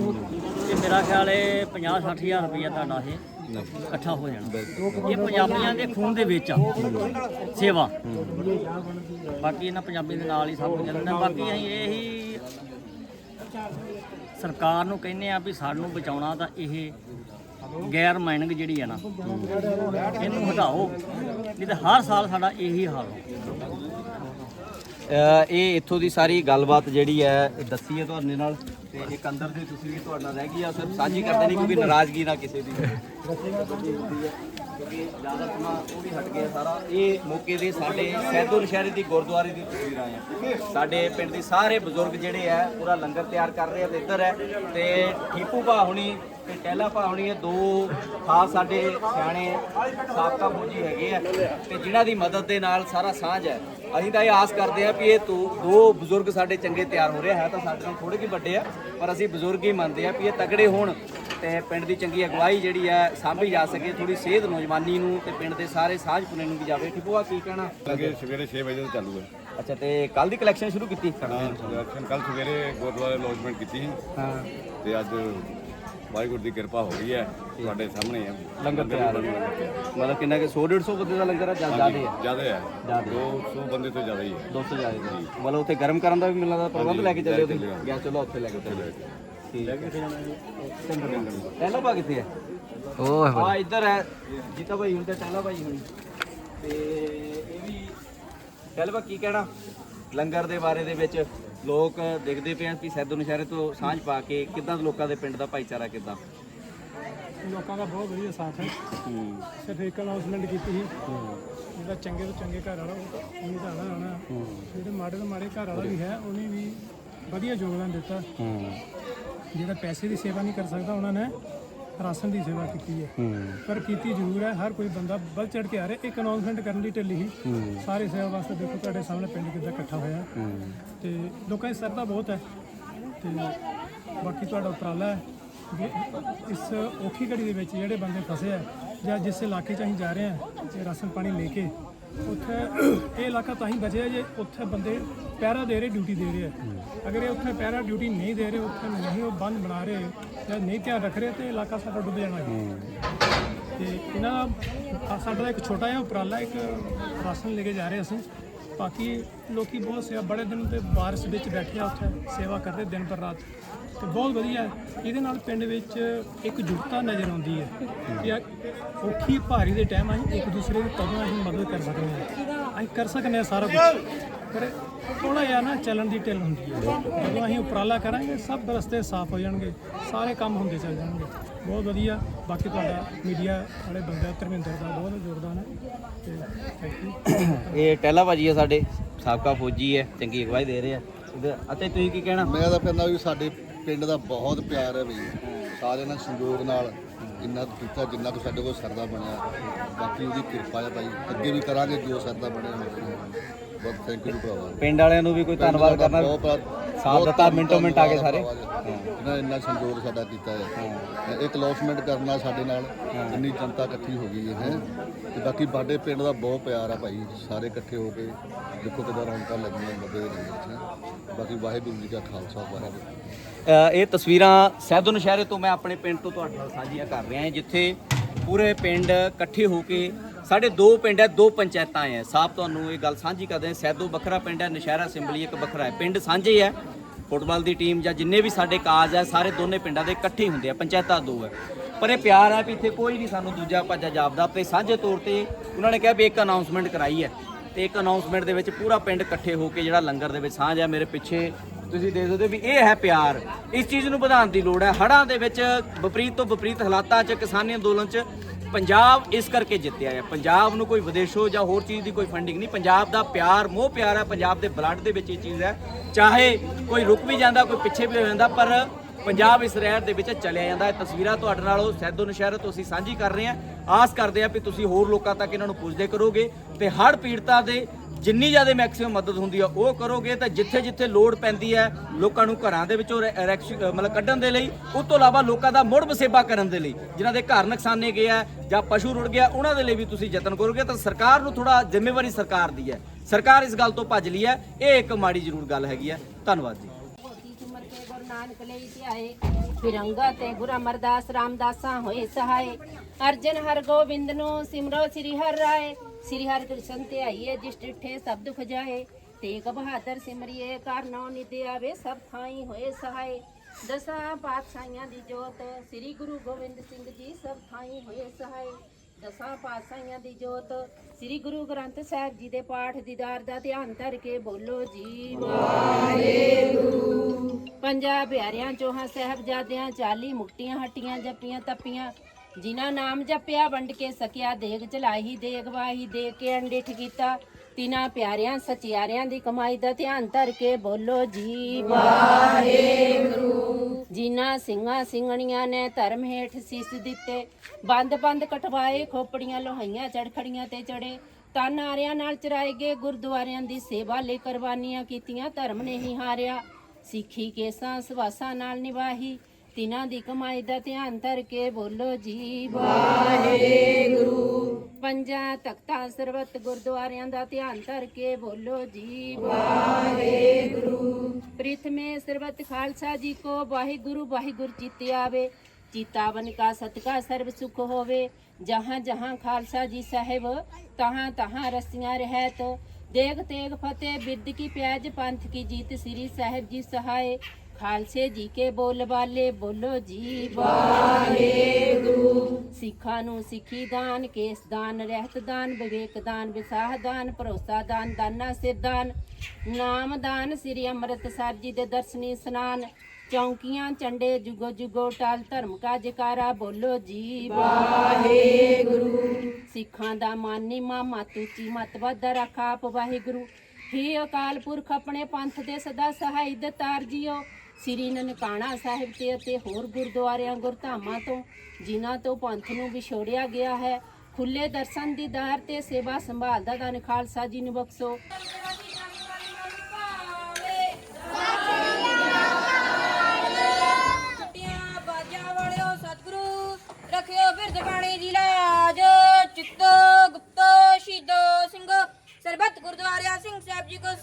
ਤੇ ਮੇਰਾ ਖਿਆਲ ਹੈ 50 60000 ਰੁਪਇਆ ਤੁਹਾਡਾ ਇਹ ਇਕੱਠਾ ਹੋ ਜਾਣਾ। ਇਹ ਪੰਜਾਬੀਆਂ ਦੇ ਖੂਨ ਦੇ ਵਿੱਚ ਆ। ਸੇਵਾ। ਬਾਕੀ ਇਹਨਾਂ ਪੰਜਾਬੀ ਦੇ ਨਾਲ ਹੀ ਸਭ ਕੁਝ ਚੱਲਦਾ ਬਾਕੀ ਅਸੀਂ ਇਹੀ ਸਰਕਾਰ ਨੂੰ ਕਹਿੰਦੇ ਆ ਵੀ ਸਾਨੂੰ ਬਚਾਉਣਾ ਤਾਂ ਇਹ ਗੈਰ ਮਾਈਨਿੰਗ ਜਿਹੜੀ ਆ ਨਾ, ਇਹਨੂੰ ਹਟਾਓ। ਨਹੀਂ ਤਾਂ ਹਰ ਸਾਲ ਸਾਡਾ ਇਹੀ ਹਾਲ ਹੋ ਇਹ ਇੱਥੋਂ ਦੀ ਸਾਰੀ ਗੱਲਬਾਤ ਜਿਹੜੀ ਹੈ ਦੱਸੀ ਹੈ ਤੁਹਾਡੇ ਨਾਲ। ਤੇ ਇੱਕ ਅੰਦਰ ਦੀ ਤੁਸੀਂ ਵੀ ਤੁਹਾਡੇ ਰਹਿ ਗਈ ਆ, ਸਿਰਫ ਸਾਂਝੀ ਕਰਦੇ ਨਹੀਂ ਕਿਉਂਕਿ ਨਾਰਾਜ਼ਗੀ ਨਾ ਕਿਸੇ ਦੀ। ਕਿਉਂਕਿ ਜ਼ਿਆਦਾ ਸਮਾਂ ਉਹ ਵੀ ਹਟ ਗਿਆ ਸਾਰਾ। ਇਹ ਮੌਕੇ ਦੇ ਸਾਡੇ ਸੈਦੋ ਨਸ਼ਹਿਰੇ ਦੀ ਗੁਰਦੁਆਰੇ ਦੀ ਤਸਵੀਰਾਂ ਆ। ਸਾਡੇ ਪਿੰਡ ਦੇ ਸਾਰੇ ਬਜ਼ੁਰਗ ਜਿਹੜੇ ਆ, ਪੂਰਾ ਲੰਗਰ ਤਿਆਰ ਕਰ ਰਹੇ ਆ ਤੇ ਇੱਧਰ ਹੈ। ਤੇ ਠੀਪੂ ਭਾ ਹੁਣੀ ਤੇ ਟੈਲਾ ਭਾ ਹੁਣੀ ਇਹ ਦੋ ਖਾਸ ਸਾਡੇ ਸਿਆਣੇ ਸਾਬਕਾ ਫੌਜੀ ਹੈਗੇ ਆ ਤੇ ਜਿਨ੍ਹਾਂ ਦੀ ਮਦਦ ਦੇ ਨਾਲ ਸਾਰਾ ਸਾਂਝ ਹੈ। ਅਸੀਂ ਤਾਂ ਇਹ ਆਸ ਕਰਦੇ ਆ ਵੀ ਇਹ ਤੋਂ ਦੋ ਬਜ਼ੁਰਗ ਸਾਡੇ ਚੰਗੇ ਤਿਆਰ ਹੋ ਰਹੇ ਹੈ ਤਾਂ ਸਾਡੇ ਨਾਲ ਥੋੜੇ ਕੀ ਵੱਡੇ ਆ ਪਰ ਅਸੀਂ ਬਜ਼ੁਰਗ ਹੀ ਮੰਨਦੇ ਆ ਵੀ ਇਹ ਤਗੜੇ ਹੋਣ ਤੇ ਪਿੰਡ ਦੀ ਚੰਗੀ ਅਗਵਾਈ ਜਿਹੜੀ ਹੈ ਸਾਂਭੀ ਜਾ ਸਕੇ ਥੋੜੀ ਸਿਹਤ ਨੌਜਵਾਨੀ ਨੂੰ ਤੇ ਪਿੰਡ ਦੇ ਸਾਰੇ ਸਾਂਝ ਪੁਣੇ ਨੂੰ ਵੀ ਜਾਵੇ ਠੀਪੂਆ ਕੀ ਕਹਿਣਾ? ਲੰਗੇ ਸਵੇਰੇ 6 ਵਜੇ ਤੋਂ ਚਾਲੂ ਹੈ। ਅੱਛਾ ਤੇ ਕੱਲ ਦੀ ਕਲੈਕਸ਼ਨ ਸ਼ੁਰੂ ਕੀਤੀ? ਇਲੈਕਸ਼ਨ ਕੱਲ ਸਵੇਰੇ ਗੁਰਦੁਆਰੇ ਲੌਜਮੈਂਟ ਕੀਤੀ ਹਾਂ। ਤੇ ਅੱਜ ਵਾਹਿਗੁਰੂ ਦੀ ਕਿਰਪਾ ਹੋ ਗਈ ਹੈ ਤੁਹਾਡੇ ਸਾਹਮਣੇ ਹੈ ਲੰਗਰ ਤਿਆਰ ਹੈ। ਮਤਲਬ ਕਿੰਨਾ ਕਿ 100 150 ਬੰਦੇ ਦਾ ਲੰਗਰ ਆ ਜਾਂ ਜ਼ਿਆਦੇ ਆ ਜ਼ਿਆਦਾ ਹੈ। ਜ਼ਿਆਦੇ। 200 ਬੰਦੇ ਤੋਂ ਜ਼ਿਆਦਾ ਹੀ ਹੈ। 200 ਜ਼ਿਆਦੇ ਦਾ ਮਤਲਬ ਉੱਥੇ ਗਰਮ ਕਰਨ ਦਾ ਵੀ ਮਿਲਦਾ ਦਾ ਪ੍ਰਬੰਧ ਲੈ ਕੇ ਚੱਲੇ ਕੇ ਉਹਦੇ ਚੱਲੇ। ਗਿਆ ਚਲੋ ਉੱਥੇ ਲੈ ਕੇ ਚੱਲੇ। ਠੀਕ ਹੈ। ਟੈਲਾ ਪਾ ਕਿੱਥੇ ਹੈ? ਉਹ ਆ ਇੱਧਰ ਹੈ ਜੀਤਾ ਭਾਈ ਹੁਣ ਤੇ ਟੈਲਾ ਭਾਈ ਹੁਣ। ਤੇ ਇਹ ਵੀ ਟੈਲਾ ਕੀ ਕਹਿਣਾ? ਲੰਗਰ ਦੇ ਬਾਰੇ ਦੇ ਵਿੱਚ ਲੋਕ ਦੇਖਦੇ ਪਏ ਆ ਕਿ ਸੈਦੋ ਨਸ਼ਹਿਰੇ ਤੋਂ ਸਾਂਝ ਪਾ ਕੇ ਕਿਦਾਂ ਲੋਕਾਂ ਦੇ ਪਿੰਡ ਦਾ ਭਾਈਚਾਰਾ ਕਿਦਾਂ? ਲੋਕਾਂ ਦਾ ਬਹੁਤ ਵਧੀਆ ਸਾਥ ਹੈ। ਹੂੰ। ਸਿਰਫ ਇੱਕ ਅਨਾਉਂਸਮੈਂਟ ਕੀਤੀ ਸੀ। ਜਿਹੜਾ ਚੰਗੇ ਤੋਂ ਚੰਗੇ ਘਰ ਵਾਲਾ ਉਹ ਉਹਨੇ ਤਾਂ ਆਉਣਾ ਜਿਹੜੇ ਮਾੜੇ ਤੋਂ ਮਾੜੇ ਘਰ ਵਾਲਾ ਵੀ ਹੈ ਉਹਨੇ ਵੀ ਵਧੀਆ ਯੋਗਦਾਨ ਦਿੱਤਾ। ਹੂੰ। ਜਿਹੜਾ ਪੈਸੇ ਦੀ ਸੇਵਾ ਨਹੀਂ ਕਰ ਸਕਦਾ ਉਹਨਾਂ ਨੇ ਰਾਸ਼ਨ ਦੀ ਸੇਵਾ ਕੀਤੀ ਹੈ। ਪਰ ਕੀਤੀ ਜ਼ਰੂਰ ਹੈ ਹਰ ਕੋਈ ਬੰਦਾ ਵੱਧ ਚੜ ਕੇ ਆ ਰਿਹਾ ਇੱਕ ਅਨਾਉਂਸਮੈਂਟ ਕਰਨ ਦੀ ਢਿੱਲੀ ਹੀ। ਸਾਰੇ ਸੇਵਾ ਵਾਸਤੇ ਦੇਖੋ ਤੁਹਾਡੇ ਸਾਹਮਣੇ ਪਿੰਡ ਕਿੱਦਾਂ ਇਕੱਠਾ ਹੋਇਆ। ਤੇ ਲੋਕਾਂ ਦੀ ਸਰਦਾ ਬਹੁਤ ਹੈ। ਤੇ ਬਾਕੀ ਤੁਹਾਡਾ ਉਪਰਾਲਾ ਹੈ ਇਸ ਔਖੀ ਘੜੀ ਦੇ ਵਿੱਚ ਜਿਹੜੇ ਬੰਦੇ ਫਸੇ ਆ ਜਾਂ ਜਿਸ ਇਲਾਕੇ 'ਚ ਅਸੀਂ ਜਾ ਰਹੇ ਤੇ ਰਾਸ਼ਨ ਪਾਣੀ ਲੈ ਕੇ ਉੱਥੇ ਇਹ ਇਲਾਕਾ ਤਾਂ ਹੀ ਬਚਿਆ ਜੇ ਉੱਥੇ ਬੰਦੇ ਪਹਿਰਾ ਦੇ ਰਹੇ ਡਿਊਟੀ ਦੇ ਰਹੇ ਆ। ਅਗਰ ਇਹ ਉੱਥੇ ਪਹਿਰਾ ਡਿਊਟੀ ਨਹੀਂ ਦੇ ਰਹੇ, ਉੱਥੇ ਨਹੀਂ ਉਹ ਬੰਦ ਬਣਾ ਰਹੇ ਜਾਂ ਨਹੀਂ ਧਿਆਨ ਰੱਖ ਰਹੇ, ਤੇ ਇਲਾਕਾ ਸਾਡਾ ਡੁੱਬ ਜਾਣਾ ਹੈ ਤੇ ਇਹਨਾਂ ਦਾ, ਸਾਡਾ ਇੱਕ ਛੋਟਾ ਜਿਹਾ ਉਪਰਾਲਾ, ਇੱਕ ਰਾਸ਼ਨ ਲੈ ਕੇ ਜਾ ਰਹੇ ਅਸੀਂ। ਬਾਕੀ ਲੋਕੀ ਬਹੁਤ ਸੇਵਾ, ਬੜੇ ਦਿਨ ਤੇ ਬਾਰਿਸ਼ ਵਿੱਚ ਬੈਠੇ ਆ ਉੱਥੇ, ਸੇਵਾ ਕਰਦੇ ਦਿਨ ਪਰ ਰਾਤ। ਤੇ ਬਹੁਤ ਵਧੀਆ ਹੈ। ਇਹਦੇ ਨਾਲ ਪਿੰਡ ਵਿੱਚ ਇੱਕ ਜੁਟਤਾ ਨਜ਼ਰ ਆਉਂਦੀ ਹੈ ਕਿ ਆ ਔਖੀ ਭਾਰੀ ਦੇ ਟਾਈਮ ਅਸੀਂ ਇੱਕ ਦੂਸਰੇ ਦੀ ਕਦੋਂ ਅਸੀਂ ਮਦਦ ਕਰ ਸਕਦੇ ਹਾਂ। ਅਸੀਂ ਕਰ ਸਕਦੇ ਹਾਂ ਸਾਰਾ ਕੁਝ ਪਰ ਥੋੜਾ ਜਿਹਾ ਨਾ ਚੱਲਣ ਦੀ ਢਿੱਲ ਹੁੰਦੀ ਹੈ। ਜਦੋਂ ਅਸੀਂ ਉਪਰਾਲਾ ਕਰਾਂਗੇ ਸਭ ਰਸਤੇ ਸਾਫ਼ ਹੋ ਜਾਣਗੇ ਸਾਰੇ ਕੰਮ ਹੁੰਦੇ ਚੱਲ ਜਾਣਗੇ। ਬਹੁਤ ਵਧੀਆ। ਬਾਕੀ ਤੁਹਾਡਾ ਮੀਡੀਆ ਵਾਲੇ ਬੰਦਾ ਧਰਮਿੰਦਰ ਦਾ ਬਹੁਤ ਯੋਗਦਾਨ ਹੈ। ਤੇ ਥੈਂਕ ਯੂ ਇਹ ਟੈਲਾ ਭਾਜੀ ਆ ਸਾਡੇ। ਸਾਬਕਾ ਫੌਜੀ ਹੈ ਚੰਗੀ ਅਗਵਾਈ ਦੇ ਰਹੇ ਆ। ਇਹਦੇ- ਅਤੇ ਤੁਸੀਂ ਕੀ ਕਹਿਣਾ? ਮੈਂ ਤਾਂ ਕਹਿੰਦਾ ਵੀ ਸਾਡੇ ਪਿੰਡ ਦਾ ਬਹੁਤ ਪਿਆਰ ਹੈ ਬਈ ਸਾਰਿਆਂ ਨਾਲ ਸੰਯੋਗ ਨਾਲ ਇੰਨਾ ਕੁ ਕੀਤਾ ਜਿੰਨਾ ਕੁ ਸਾਡੇ ਕੋਲ ਸਰਦਾ ਬਣਿਆ। ਬਾਕੀ ਉਹਦੀ ਕਿਰਪਾ ਹੈ ਭਾਈ। ਅੱਗੇ ਵੀ ਕਰਾਂਗੇ ਜੋ ਸਰਦਾ ਬਣਿਆ। ਬਹੁਤ ਥੈਂਕ ਯੂ ਭਰਾਵਾ ਪਿੰਡ ਵਾਲਿਆਂ ਨੂੰ ਵੀ ਕੋਈ ਧੰਨਵਾਦ ਕਰਨਾ। ਬਹੁਤ ਬਹੁਤ ਸਾਥ ਦਿੱਤਾ ਮਿੰਟੋ ਮਿੰਟ ਆ ਕੇ ਸਾਰੇ। ਇਹਨਾਂ ਇੰਨਾ ਸੰਯੋਗ ਸਾਡਾ ਕੀਤਾ ਹੈ। ਇੱਕ ਲੌਸਮੈਂਟ ਕਰਨਾ ਸਾਡੇ ਨਾਲ ਇੰਨੀ ਜਨਤਾ ਇਕੱਠੀ ਹੋ ਗਈ ਹੈ। ਤੇ ਬਾਕੀ ਸਾਡੇ ਪਿੰਡ ਦਾ ਬਹੁਤ ਪਿਆਰ ਆ ਭਾਈ। ਸਾਰੇ ਇਕੱਠੇ ਹੋ ਕੇ ਦੇਖੋ ਕਿਦਾਂ ਰੌਣਕਾਂ ਲੱਗੀਆਂ ਮੱਦੇ ਦੇ ਵਿੱਚ ਬਾਕੀ ਵਾਹਿਗੁਰੂ ਜੀ ਕਾ ਖਾਲਸਾ ਵਾਹਿਗੁਰੂ ਇਹ ਤਸਵੀਰਾਂ ਸੈਦੋ ਨਸ਼ਹਿਰੇ ਤੋਂ ਮੈਂ ਆਪਣੇ ਪਿੰਡ ਤੋਂ ਤੁਹਾਡੇ ਨਾਲ ਸਾਂਝੀਆਂ ਕਰ ਰਿਹਾ ਹਾਂ ਜਿੱਥੇ ਪੂਰੇ ਪਿੰਡ ਇਕੱਠੇ ਹੋ ਕੇ ਸਾਡੇ ਦੋ ਪਿੰਡ ਹੈ, ਦੋ ਪੰਚਾਇਤਾਂ ਹੈ। ਸਾਹਿਬ, ਤੁਹਾਨੂੰ ਇਹ ਗੱਲ ਸਾਂਝੀ ਕਰਦੇ ਹਾਂ। ਸੈਦੋ ਵੱਖਰਾ ਪਿੰਡ ਹੈ, ਨਸ਼ਹਿਰਾ ਸਿੰਬਲੀ ਇੱਕ ਵੱਖਰਾ ਹੈ। ਪਿੰਡ ਸਾਂਝੇ ਹੈ। ਫੁੱਟਬਾਲ ਦੀ ਟੀਮ ਜਾਂ ਜਿੰਨੇ ਵੀ ਸਾਡੇ ਕਾਜ ਹੈ, ਸਾਰੇ ਦੋਨੇ ਪਿੰਡਾਂ ਦੇ ਇਕੱਠੇ ਹੁੰਦੇ ਆ। ਪੰਚਾਇਤਾਂ ਦੋ ਹੈ। ਪਰ ਇਹ ਪਿਆਰ ਹੈ ਵੀ ਇੱਥੇ ਕੋਈ ਨਹੀਂ ਸਾਨੂੰ ਦੂਜਾ ਭਾਜਾ ਜਾਪਦਾ। ਤੇ ਸਾਂਝੇ ਤੌਰ ਤੇ ਉਹਨਾਂ ਨੇ ਕਿਹਾ ਵੀ ਇੱਕ ਅਨਾਉਂਸਮੈਂਟ ਕਰਾਈ ਹੈ। ਤੇ ਇੱਕ ਅਨਾਉਂਸਮੈਂਟ ਦੇ ਵਿੱਚ ਪੂਰਾ ਪਿੰਡ ਇਕੱਠੇ ਹੋ ਕੇ ਜਿਹੜਾ ਲੰਗਰ ਦੇ ਵਿੱਚ ਸਾਂਝ ਹੈ। ਮੇਰੇ ਪਿੱਛੇ ਤੁਸੀਂ ਦੇਖ ਸਕਦੇ ਹੋ ਵੀ ਇਹ ਹੈ ਪਿਆਰ। ਇਸ ਚੀਜ਼ ਨੂੰ ਵਧਾਉਣ ਦੀ ਲੋੜ ਹੈ। ਹੜ੍ਹਾਂ ਦੇ ਵਿੱਚ ਵਿਪਰੀਤ ਤੋਂ ਵਿਪਰੀਤ ਹਾਲਾਤਾਂ 'ਚ ਕਿਸਾਨੀ ਅੰਦੋਲਨ 'ਚ ਪੰਜਾਬ ਇਸ ਕਰਕੇ ਜਿੱਤਿਆ ਹੈ। ਪੰਜਾਬ ਨੂੰ ਕੋਈ ਵਿਦੇਸ਼ੋਂ ਜਾਂ ਹੋਰ ਚੀਜ਼ ਦੀ ਕੋਈ ਫੰਡਿੰਗ ਨਹੀਂ। ਪੰਜਾਬ ਦਾ ਪਿਆਰ, ਮੋਹ ਪਿਆਰ ਹੈ। ਪੰਜਾਬ ਦੇ ਬਲੱਡ ਦੇ ਵਿੱਚ ਇਹ ਚੀਜ਼ ਹੈ। ਚਾਹੇ ਕੋਈ ਰੁਕ ਵੀ ਜਾਂਦਾ, ਕੋਈ ਪਿੱਛੇ ਵੀ ਹੋ ਜਾਂਦਾ, ਪਰ ਪੰਜਾਬ ਇਸ ਰਹਿਰ ਦੇ ਵਿੱਚ ਚਲਿਆ ਜਾਂਦਾ। ਹੈ ਤਸਵੀਰਾਂ ਤੁਹਾਡੇ ਨਾਲ ਉਹ ਸੈਦੋ ਨਸ਼ਹਿਰੇ ਤੋਂ ਅਸੀਂ ਸਾਂਝੀ ਕਰ ਰਹੇ ਹਾਂ। ਆਸ ਕਰਦੇ ਹਾਂ ਵੀ ਤੁਸੀਂ ਹੋਰ ਲੋਕਾਂ ਤੱਕ ਇਹਨਾਂ ਨੂੰ ਪੁੱਜਦੇ ਕਰੋਗੇ ਤੇ ਹੜ੍ਹ ਪੀੜਤਾਂ ਦੇ ਜਿੰਨੀ ਜ਼ਿਆਦਾ ਮੈਕਸਿਮਮ ਮਦਦ ਹੁੰਦੀ ਆ ਉਹ ਕਰੋਗੇ ਤਾਂ ਜਿੱਥੇ ਜਿੱਥੇ ਲੋੜ ਪੈਂਦੀ ਹੈ ਲੋਕਾਂ ਨੂੰ ਘਰਾਂ ਦੇ ਵਿੱਚੋਂ ਰੈ- ਰੈਕਸ਼- ਅ, ਮਤਲਬ ਕੱਢਣ ਦੇ ਲਈ ਉਸ ਤੋਂ ਇਲਾਵਾ ਲੋਕਾਂ ਦਾ ਮੁੜ ਵਸੇਬਾ ਕਰਨ ਦੇ ਲਈ ਜਿਨ੍ਹਾਂ ਦੇ ਘਰ ਨੁਕਸਾਨੇ ਗਏ ਆ ਜਾਂ ਪਸ਼ੂ ਰੁੜ ਗਿਆ ਉਹਨਾਂ ਦੇ ਲਈ ਵੀ ਤੁਸੀਂ ਯਤਨ ਕਰੋਗੇ ਤਾਂ ਸਰਕਾਰ ਨੂੰ ਥੋੜਾ ਜ਼ਿੰਮੇਵਾਰੀ ਸਰਕਾਰ ਦੀ ਹੈ। ਸਰਕਾਰ ਇਸ ਗੱਲ ਤੋਂ ਭੱਜ ਲਈ ਹੈ ਇਹ ਇੱਕ ਮਾੜੀ ਜ਼ਰੂਰ ਗੱਲ ਹੈਗੀ ਹੈ। ਧੰਨਵਾਦ ਜੀ। ਮੋਤੀ ਸਿਮਰ ਕੇ ਗੁਰੂ ਨਾਨਕ ਲਈ ਧਿਆਏ ਫਿਰੰਗਾ ਤੇ ਗੁਰੂ ਅਮਰਦਾਸ ਰਾਮਦਾਸਾਂ ਹੋਏ ਸਹਾਏ ਅਰਜਨ ਹਰ ਗੋਬਿੰਦ ਨੂੰ ਸਿਮਰੋ ਸ੍ਰੀ ਹਰਿ ਰਾਏ ਸ੍ਰੀ ਹਰਿ ਕ੍ਰਿਸ਼ਨ ਧਿਆਈਏ ਜਿਸ ਡਿਠੇ ਸਭ ਦੁਖ ਜਾਏ ਤੇਗ ਬਹਾਦਰ ਸਿਮਰਿਏ ਕਰਨੋ ਨਿਤ ਆਵੇ, ਸਭ ਥਾਈ ਹੋਏ ਸਹਾਏ। ਦਸਾਂ ਪਾਤਸ਼ਾਹੀਆਂ ਦੀ ਜੋਤ, ਸ੍ਰੀ ਗੁਰੂ ਗੋਬਿੰਦ ਸਿੰਘ ਜੀ ਸਭ ਥਾਈ ਹੋਏ ਸਹਾਏ। ਦਸਾਂ ਪਾਤਸ਼ਾਹੀਆਂ ਦੀ ਜੋਤ, ਸ੍ਰੀ ਗੁਰੂ ਗ੍ਰੰਥ ਸਾਹਿਬ ਜੀ ਦੇ ਪਾਠ ਦੀਦਾਰ ਦਾ ਧਿਆਨ ਧਰ ਕੇ ਬੋਲੋ ਜੀ ਪੰਜਾ ਪਿਆਰਿਆਂ, ਚੋਹਾਂ ਸਾਹਿਬਜ਼ਾਦਿਆਂ, ਚਾਲੀ ਮੁਕਤੀਆਂ, ਹਟੀਆਂ, ਜੱਪੀਆਂ, ਤੱਪੀਆਂ ਜਿਨਾ ਨਾਮ ਜਪਿਆ ਵੰਡ ਕੇ ਸਕਿਆ, ਦੇਗ ਚਲਾਈ ਦੇਗ ਵਾਹੀ ਦੇ ਕੇ ਅੰਡਿਠ ਕੀਤਾ। ਤਿਨਾ ਪਿਆਰਿਆਂ, ਸਚਿਆਰਿਆਂ ਦੀ ਕਮਾਈ ਦਾ ਧਿਆਨ ਧਰ ਕੇ ਬੋਲੋ ਜੀ, ਵਾਹਿਗੁਰੂ। ਜਿਨ੍ਹਾਂ ਸਿੰਘਾਂ ਸਿੰਘਣੀਆਂ ਨੇ ਧਰਮ ਹੇਠ ਸੀਸ ਦਿੱਤੇ, ਬੰਦ ਬੰਦ ਕਟਵਾਏ, ਖੋਪੜੀਆਂ ਲੋਹਾਈਆਂ, ਚੜਖੜੀਆਂ ਤੇ ਚੜੇ, ਤਨ ਆਰਿਆਂ ਨਾਲ ਚਰਾਏ ਗਏ, ਗੁਰਦੁਆਰਿਆਂ ਦੀ ਸੇਵਾ ਲਈ ਕੁਰਬਾਨੀਆਂ ਕੀਤੀਆਂ, ਧਰਮ ਨੇ ਹੀ ਹਾਰਿਆ। ਸਿੱਖੀ ਕੇਸਾਂ ਸਵਾਸਾਂ ਨਾਲ ਨਿਵਾਹੀ ਤਿਨਾਂ ਦੀ ਕਮਾਈ ਦਾ ਧਿਆਨ ਧਰ ਕੇ ਬੋਲੋ ਜੀ ਵਾਹਿਗੁਰੂ। ਪੰਜਾਂ ਤਖਤਾਂ ਸਰਬੱਤ ਗੁਰਦੁਆਰਿਆਂ ਦਾ ਧਿਆਨ ਧਰ ਕੇ ਬੋਲੋ ਜੀ ਵਾਹਿਗੁਰੂ। ਪ੍ਰਿਥਮੇ ਸਰਬੱਤ ਖਾਲਸਾ ਜੀ ਕੋ, ਵਾਹਿਗੁਰੂ ਵਾਹਿਗੁਰੂ ਚਿੱਤੇ ਆਵੇ। ਚਿਤਾਵਨ ਕਾ ਸਤਕਾ ਸਰਬ ਸੁਖ ਹੋਵੇ। ਜਹਾਂ ਜਹਾਂ ਖਾਲਸਾ ਜੀ ਸਾਹਿਬ, ਤਹਾਂ ਤਹਾਂ ਰਸੀਆਂ ਰਹਿਤ। ਦੇਗ ਤੇਗ ਫਤਿਹ ਬਿਰਦ ਕੀ ਪਿਆਜ, ਪੰਥ ਕੀ ਜੀਤ, ਸ੍ਰੀ ਸਾਹਿਬ ਜੀ ਸਹਾਏ। ਖਾਲਸੇ ਜੀ ਕੇ ਬੋਲ ਬਾਲੇ, ਬੋਲੋ ਜੀ ਵਾਹਿਗੁਰੂ। ਸਿੱਖਾਂ ਨੂੰ ਸਿੱਖੀ ਦਾਨ, ਕੇਸ ਦਾਨ, ਰਹਿਤ ਦਾਨ, ਵਿਵੇਕ ਦਾਨ, ਵਿਸਾਹ ਦਾਨ, ਭਰੋਸਾ ਦਾਨ, ਦਾਨਾ ਸਿਰ ਦਾਨ। ਨਾਮ ਦਾਨ ਸ੍ਰੀ ਅੰਮ੍ਰਿਤਸਰ ਜੀ ਦੇ ਦਰਸ਼ਨੀ ਇਸ਼ਨਾਨ। ਚੌਂਕੀਆਂ ਚੰਡੇ ਜੁਗੋ ਜੁਗੋ, ਟਾਲ ਧਰਮ ਕਾ ਜਕਾਰਾ ਬੋਲੋ ਜੀ ਵਾਹਿਗੁਰੂ। ਸਿੱਖਾਂ ਦਾ ਮਾਨੀ ਮਾਮਾ ਤੂਚੀ ਮਤ ਰੱਖਾ ਆਪ ਵਾਹਿਗੁਰੂ। ਹੀ ਅਕਾਲ ਪੁਰਖ, ਆਪਣੇ ਪੰਥ ਦੇ ਸਦਾ ਸਹਾਈ ਤਾਰ ਜੀਓ। ਸ੍ਰੀ ਨਨਕਾਣਾ ਸਾਹਿਬ ਤੇ ਅਤੇ ਹੋਰ ਗੁਰਦੁਆਰਿਆਂ, ਗੁਰਧਾਮਾਂ ਤੋਂ, ਜਿਨ੍ਹਾਂ ਤੋਂ ਪੰਥ ਨੂੰ ਵਿਛੋੜਿਆ ਗਿਆ ਹੈ। ਖੁੱਲੇ ਦਰਸ਼ਨ ਦੀਦਾਰ ਤੇ ਸੇਵਾ ਸੰਭਾਲ ਦਾ ਦਾਨ ਖਾਲਸਾ ਜੀ ਨੂੰ ਬਖਸ਼ੋ। ਛੁੱਟੀਆਂ ਬਾਜਾਂ ਵਾਲਿਓ ਸਤਿਗੁਰੂ, ਰੱਖਿਓ ਬਿਰਦ ਬਾਣੀ ਦੀ ਲਾਜ। ਚਿੱਤ ਗੁਪਤ ਸ਼ਹੀਦੋ ਸਿੰਘ, ਸਰਬੱਤ ਗੁਰਦੁਆਰਿਆ ਸਿੰਘ ਸਾਹਿਬ ਜੀ ਕੋ